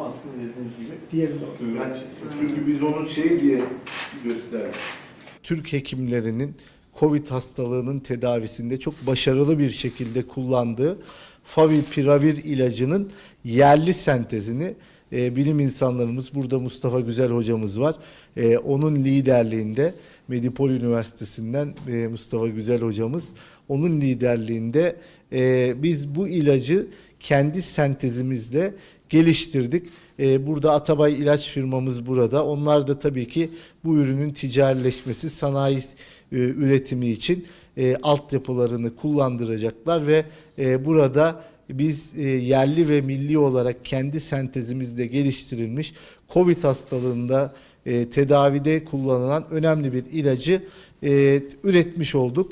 Aslında dediğiniz gibi de Yani çünkü biz onu şey diye gösterdik. Türk hekimlerinin COVID hastalığının tedavisinde çok başarılı bir şekilde kullandığı Favipiravir ilacının yerli sentezini e, bilim insanlarımız, burada Mustafa Güzel hocamız var. E, onun liderliğinde Medipol Üniversitesi'nden e, Mustafa Güzel hocamız, onun liderliğinde e, biz bu ilacı kendi sentezimizle geliştirdik. Ee, burada Atabay ilaç firmamız burada. Onlar da tabii ki bu ürünün ticarileşmesi, sanayi e, üretimi için e, altyapılarını kullandıracaklar ve e, burada biz e, yerli ve milli olarak kendi sentezimizde geliştirilmiş COVID hastalığında e, tedavide kullanılan önemli bir ilacı e, üretmiş olduk.